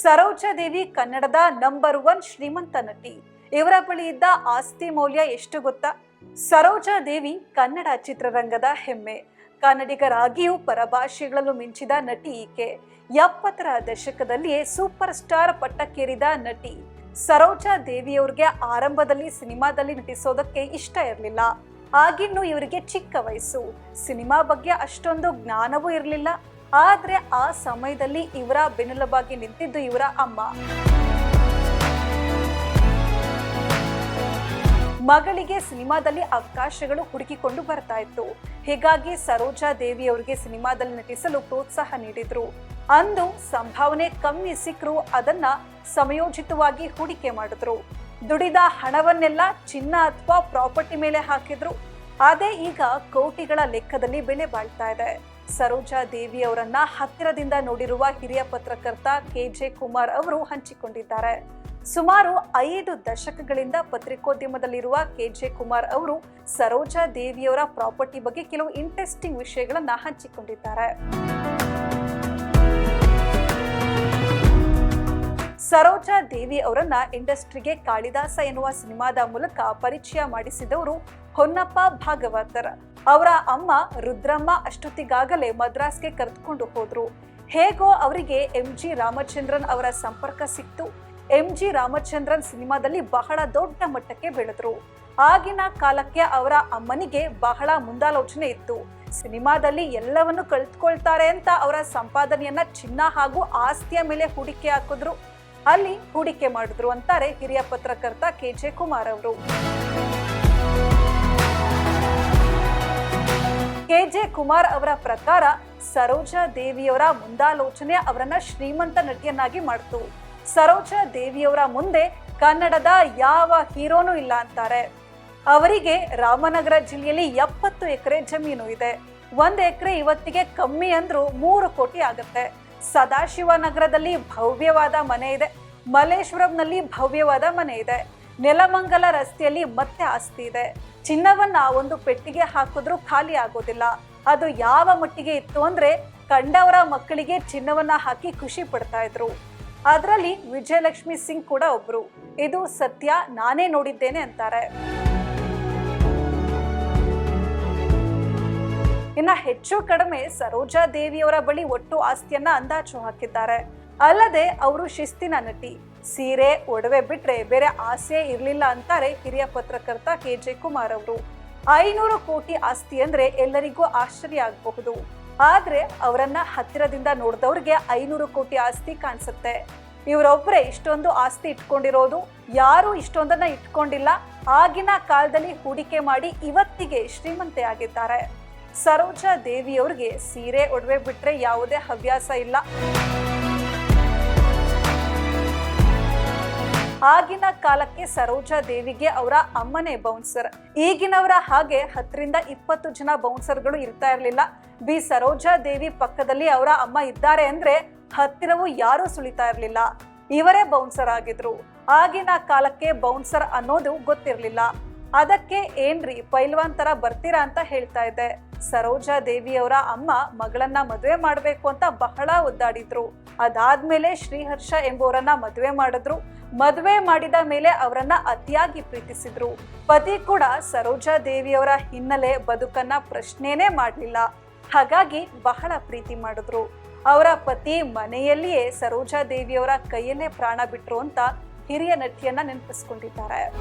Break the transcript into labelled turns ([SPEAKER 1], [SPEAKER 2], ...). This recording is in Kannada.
[SPEAKER 1] ಸರೋಜಾದೇವಿ ಕನ್ನಡದ ನಂಬರ್ ಒನ್ ಶ್ರೀಮಂತ ನಟಿ. ಇವರ ಬಳಿ ಇದ್ದ ಆಸ್ತಿ ಮೌಲ್ಯ ಎಷ್ಟು ಗೊತ್ತಾ? ಸರೋಜಾದೇವಿ ಕನ್ನಡ ಚಿತ್ರರಂಗದ ಹೆಮ್ಮೆ. ಕನ್ನಡಿಗರಾಗಿಯೂ ಪರಭಾಷೆಗಳಲ್ಲೂ ಮಿಂಚಿದ ನಟಿ ಈಕೆ. ಎಪ್ಪತ್ತರ ದಶಕದಲ್ಲಿಯೇ ಸೂಪರ್ ಸ್ಟಾರ್ ಪಟ್ಟಕ್ಕೇರಿದ ನಟಿ. ಸರೋಜಾ ದೇವಿಯವ್ರಿಗೆ ಆರಂಭದಲ್ಲಿ ಸಿನಿಮಾದಲ್ಲಿ ನಟಿಸೋದಕ್ಕೆ ಇಷ್ಟ ಇರಲಿಲ್ಲ. ಆಗಿನ್ನು ಇವರಿಗೆ ಚಿಕ್ಕ ವಯಸ್ಸು. ಸಿನಿಮಾ ಬಗ್ಗೆ ಅಷ್ಟೊಂದು ಜ್ಞಾನವೂ ಇರಲಿಲ್ಲ. ಆದ್ರೆ ಆ ಸಮಯದಲ್ಲಿ ಇವರ ಬೆನ್ನೆಲುಬಾಗಿ ನಿಂತಿದ್ದು ಇವರ ಅಮ್ಮ. ಮಗಳಿಗೆ ಸಿನಿಮಾದಲ್ಲಿ ಅವಕಾಶಗಳು ಹುಡುಕಿಕೊಂಡು ಬರ್ತಾ ಇತ್ತು. ಹೀಗಾಗಿ ಸರೋಜಾ ದೇವಿ ಅವರಿಗೆ ಸಿನಿಮಾದಲ್ಲಿ ನಟಿಸಲು ಪ್ರೋತ್ಸಾಹ ನೀಡಿದ್ರು. ಅಂದು ಸಂಭಾವನೆ ಕಮ್ಮಿ ಸಿಕ್ಕರು ಅದನ್ನ ಸಮಯೋಚಿತವಾಗಿ ಹೂಡಿಕೆ ಮಾಡಿದ್ರು. ದುಡಿದ ಹಣವನ್ನೆಲ್ಲ ಚಿನ್ನ ಅಥವಾ ಪ್ರಾಪರ್ಟಿ ಮೇಲೆ ಹಾಕಿದ್ರು. ಅದೇ ಈಗ ಕೋಟಿಗಳ ಲೆಕ್ಕದಲ್ಲಿ ಬೆಲೆ ಬಾಳ್ತಾ ಇದೆ. ಸರೋಜಾ ದೇವಿ ಅವರನ್ನ ಹತ್ತಿರದಿಂದ ನೋಡಿರುವ ಹಿರಿಯ ಪತ್ರಕರ್ತ ಕೆ ಜೆ ಕುಮಾರ್ ಅವರು ಹಂಚಿಕೊಂಡಿದ್ದಾರೆ. ಸುಮಾರು ಐದು ದಶಕಗಳಿಂದ ಪತ್ರಿಕೋದ್ಯಮದಲ್ಲಿರುವ ಕೆ ಜೆ ಕುಮಾರ್ ಅವರು ಸರೋಜಾ ದೇವಿಯವರ ಪ್ರಾಪರ್ಟಿ ಬಗ್ಗೆ ಕೆಲವು ಇಂಟ್ರೆಸ್ಟಿಂಗ್ ವಿಷಯಗಳನ್ನ ಹಂಚಿಕೊಂಡಿದ್ದಾರೆ. ಸರೋಜಾ ದೇವಿ ಅವರನ್ನ ಇಂಡಸ್ಟ್ರಿಗೆ ಕಾಳಿದಾಸ ಎನ್ನುವ ಸಿನಿಮಾದ ಮೂಲಕ ಪರಿಚಯ ಮಾಡಿಸಿದವರು ಹೊನ್ನಪ್ಪ ಭಾಗವತರ್. ಅವರ ಅಮ್ಮ ರುದ್ರಮ್ಮ ಅಷ್ಟೊತ್ತಿಗಾಗಲೇ ಮದ್ರಾಸ್ಗೆ ಕರೆದುಕೊಂಡು ಹೋದ್ರು. ಹೇಗೋ ಅವರಿಗೆ ಎಂ ಜಿ ರಾಮಚಂದ್ರನ್ ಅವರ ಸಂಪರ್ಕ ಸಿಕ್ತು. ಎಂ ಜಿ ರಾಮಚಂದ್ರನ್ ಸಿನಿಮಾದಲ್ಲಿ ಬಹಳ ದೊಡ್ಡ ಮಟ್ಟಕ್ಕೆ ಬೆಳೆದ್ರು. ಆಗಿನ ಕಾಲಕ್ಕೆ ಅವರ ಅಮ್ಮನಿಗೆ ಬಹಳ ಮುಂದಾಲೋಚನೆ ಇತ್ತು. ಸಿನಿಮಾದಲ್ಲಿ ಎಲ್ಲವನ್ನು ಕಳ್ತ್ಕೊಳ್ತಾರೆ ಅಂತ ಅವರ ಸಂಪಾದನೆಯನ್ನ ಚಿನ್ನ ಹಾಗೂ ಆಸ್ತಿಯ ಮೇಲೆ ಹೂಡಿಕೆ ಹಾಕಿದ್ರು. ಅಲ್ಲಿ ಹೂಡಿಕೆ ಮಾಡಿದ್ರು ಅಂತಾರೆ ಹಿರಿಯ ಪತ್ರಕರ್ತ ಕೆ ಜೆ ಕುಮಾರ್ ಅವರು. ಜೆ ಕುಮಾರ್ ಅವರ ಪ್ರಕಾರ ಸರೋಜಾ ದೇವಿಯವರ ಮುಂದಾಲೋಚನೆ ಅವರನ್ನ ಶ್ರೀಮಂತ ನಟಿಯನ್ನಾಗಿ ಮಾಡ್ತು. ಸರೋಜಾ ದೇವಿಯವರ ಮುಂದೆ ಕನ್ನಡದ ಯಾವ ಹೀರೋನೂ ಇಲ್ಲ ಅಂತಾರೆ. ಅವರಿಗೆ ರಾಮನಗರ ಜಿಲ್ಲೆಯಲ್ಲಿ ಎಪ್ಪತ್ತು ಎಕರೆ ಜಮೀನು ಇದೆ. ಒಂದು ಎಕರೆ ಇವತ್ತಿಗೆ ಕಮ್ಮಿ ಅಂದ್ರೂ ಮೂರು ಕೋಟಿ ಆಗುತ್ತೆ. ಸದಾಶಿವ ನಗರದಲ್ಲಿ ಭವ್ಯವಾದ ಮನೆ ಇದೆ. ಮಲ್ಲೇಶ್ವರಂನಲ್ಲಿ ಭವ್ಯವಾದ ಮನೆ ಇದೆ. ನೆಲಮಂಗಲ ರಸ್ತೆಯಲ್ಲಿ ಮತ್ತೆ ಆಸ್ತಿ ಇದೆ. ಚಿನ್ನವನ್ನ ಒಂದು ಪೆಟ್ಟಿಗೆ ಹಾಕಿದ್ರೂ ಖಾಲಿ ಆಗೋದಿಲ್ಲ. ಅದು ಯಾವ ಮಟ್ಟಿಗೆ ಇತ್ತು ಅಂದ್ರೆ ಕಂಡವರ ಮಕ್ಕಳಿಗೆ ಚಿನ್ನವನ್ನ ಹಾಕಿ ಖುಷಿ ಪಡ್ತಾ ಇದ್ರು. ಅದರಲ್ಲಿ ವಿಜಯಲಕ್ಷ್ಮಿ ಸಿಂಗ್ ಕೂಡ ಒಬ್ರು. ಇದು ಸತ್ಯ, ನಾನೇ ನೋಡಿದ್ದೇನೆ ಅಂತಾರೆ. ಇನ್ನ ಹೆಚ್ಚು ಕಡಿಮೆ ಸರೋಜಾ ದೇವಿಯವರ ಬಳಿ ಒಟ್ಟು ಆಸ್ತಿಯನ್ನ ಅಂದಾಜು ಹಾಕಿದ್ದಾರೆ. ಅಲ್ಲದೆ ಅವರು ಶಿಸ್ತಿನ ನಟಿ. ಸೀರೆ, ಒಡವೆ ಬಿಟ್ಟರೆ ಬೇರೆ ಆಸೆ ಇರಲಿಲ್ಲ ಅಂತಾರೆ ಹಿರಿಯ ಪತ್ರಕರ್ತ ಕೆ ಜೆ ಕುಮಾರ್ ಅವರು. ಐನೂರು ಕೋಟಿ ಆಸ್ತಿ ಅಂದ್ರೆ ಎಲ್ಲರಿಗೂ ಆಶ್ಚರ್ಯ ಆಗಬಹುದು. ಆದ್ರೆ ಅವರನ್ನ ಹತ್ತಿರದಿಂದ ನೋಡಿದವ್ರಿಗೆ ಐನೂರು ಕೋಟಿ ಆಸ್ತಿ ಕಾಣಿಸುತ್ತೆ. ಇವರೊಬ್ಬರೇ ಇಷ್ಟೊಂದು ಆಸ್ತಿ ಇಟ್ಕೊಂಡಿರೋದು, ಯಾರು ಇಷ್ಟೊಂದನ್ನ ಇಟ್ಕೊಂಡಿಲ್ಲ. ಆಗಿನ ಕಾಲದಲ್ಲಿ ಹೂಡಿಕೆ ಮಾಡಿ ಇವತ್ತಿಗೆ ಶ್ರೀಮಂತೆ ಆಗಿದ್ದಾರೆ. ಸರೋಜಾ ದೇವಿಯವ್ರಿಗೆ ಸೀರೆ, ಒಡವೆ ಬಿಟ್ರೆ ಯಾವುದೇ ಹವ್ಯಾಸ ಇಲ್ಲ. ಆಗಿನ ಕಾಲಕ್ಕೆ ಸರೋಜಾ ದೇವಿಗೆ ಅವರ ಅಮ್ಮನೇ ಬೌನ್ಸರ್ ಈಗಿನವರ ಹಾಗೆ ಹತ್ತರಿಂದ ಇಪ್ಪತ್ತು ಜನ ಬೌನ್ಸರ್ಗಳು ಇರ್ತಾ ಇರಲಿಲ್ಲ. ಬಿ ಸರೋಜಾ ದೇವಿ ಪಕ್ಕದಲ್ಲಿ ಅವರ ಅಮ್ಮ ಇದ್ದಾರೆ ಅಂದ್ರೆ ಹತ್ತಿರವೂ ಯಾರೂ ಸುಳಿತಾ ಇರಲಿಲ್ಲ. ಇವರೇ ಬೌನ್ಸರ್ ಆಗಿದ್ರು. ಆಗಿನ ಕಾಲಕ್ಕೆ ಬೌನ್ಸರ್ ಅನ್ನೋದು ಗೊತ್ತಿರಲಿಲ್ಲ. ಅದಕ್ಕೆ ಏನ್ರಿ ಪೈಲ್ವಾನ್ ತರ ಬರ್ತೀರಾ ಅಂತ ಹೇಳ್ತಾ ಇದೆ ಸರೋಜಾ ದೇವಿಯವರ ಅಮ್ಮ ಮಗಳನ್ನ ಮದುವೆ ಮಾಡಬೇಕು ಅಂತ ಬಹಳ ಒದ್ದಾಡಿದ್ರು. ಅದಾದ್ಮೇಲೆ ಶ್ರೀಹರ್ಷ ಎಂಬುವರನ್ನ ಮದುವೆ ಮಾಡಿದ್ರು. ಮದುವೆ ಮಾಡಿದ ಮೇಲೆ ಅವರನ್ನ ಅತಿಯಾಗಿ ಪ್ರೀತಿಸಿದ್ರು. ಪತಿ ಕೂಡ ಸರೋಜಾ ದೇವಿಯವರ ಹಿನ್ನೆಲೆ ಬದುಕನ್ನ ಪ್ರಶ್ನೆನೇ ಮಾಡಲಿಲ್ಲ. ಹಾಗಾಗಿ ಬಹಳ ಪ್ರೀತಿ ಮಾಡಿದ್ರು. ಅವರ ಪತಿ ಮನೆಯಲ್ಲಿಯೇ ಸರೋಜಾ ದೇವಿಯವರ ಕೈಯಲ್ಲೇ ಪ್ರಾಣ ಬಿಟ್ರು ಅಂತ ಹಿರಿಯ ನಟಿಯನ್ನ ನೆನಪಿಸ್ಕೊಂಡಿದ್ದಾರೆ.